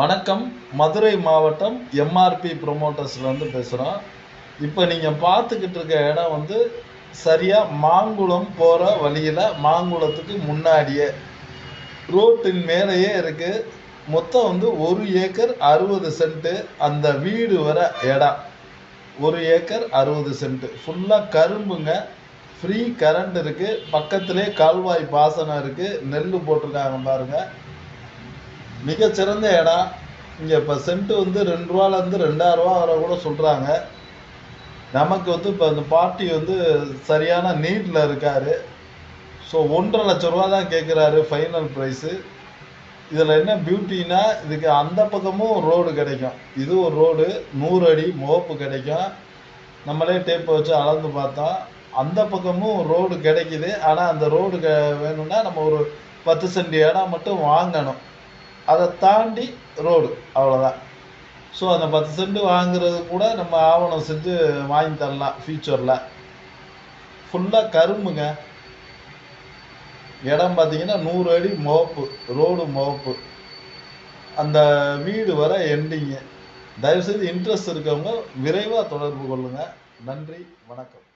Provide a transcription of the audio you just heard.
வணக்கம். மதுரை மாவட்டம் எம்ஆர்பி ப்ரொமோட்டர்ஸ்லேருந்து பேசுகிறோம் இப்போ நீங்கள் பார்த்துக்கிட்டு இருக்க இடம் வந்து சரியாக மாங்குளம் போகிற வழியில் மாங்குளத்துக்கு முன்னாடியே. ரோட்டின் மேலேயே இருக்குது மொத்தம் வந்து ஒரு ஏக்கர் அறுபது சென்ட்டு அந்த வீடு வர இடம். ஒரு ஏக்கர் அறுபது சென்ட்டு ஃபுல்லாக கரும்புங்க. ஃப்ரீ கரண்ட் இருக்குது பக்கத்திலே கால்வாய் பாசனம் இருக்குது நெல் போட்டிருக்காங்க பாருங்கள் மிகச்சிறந்த இடம். இங்கே இப்போ சென்ட்டு வந்து ரெண்டு ரூபாலேருந்து ரெண்டாயிரரூவா வரை கூட சொல்கிறாங்க நமக்கு வந்து இப்போ அந்த பார்ட்டி வந்து சரியான நீட்டில் இருக்கார். ஸோ ஒன்றரை லட்ச ரூபா தான் கேட்குறாரு ஃபைனல் ப்ரைஸு இதில் என்ன பியூட்டினா இதுக்கு அந்த பக்கமும் ரோடு கிடைக்கும். இது ஒரு ரோடு நூறு அடி முகப்பு கிடைக்கும். நம்மளே டேப்பை வச்சு அளந்து பார்த்தோம். அந்த பக்கமும் ரோடு கிடைக்குது. ஆனால் அந்த ரோடு க வேணும்னா நம்ம ஒரு பத்து சென்ட் இடம் மட்டும் வாங்கணும். அதை தாண்டி ரோடு அவ்வளோதான் ஸோ அந்த பத்து சென்ட் வாங்குறது கூட நம்ம ஆவணம் செஞ்சு வாங்கி தரலாம் ஃபியூச்சரில் ஃபுல்லாக கரும்புங்க. இடம் பார்த்தீங்கன்னா நூறு அடி மோப்பு ரோடு மோப்பு. அந்த வீடு வர எண்டிங்கு தயவுசெய்து இன்ட்ரெஸ்ட் இருக்கவங்க விரைவாக தொடர்பு கொள்ளுங்கள் நன்றி வணக்கம்.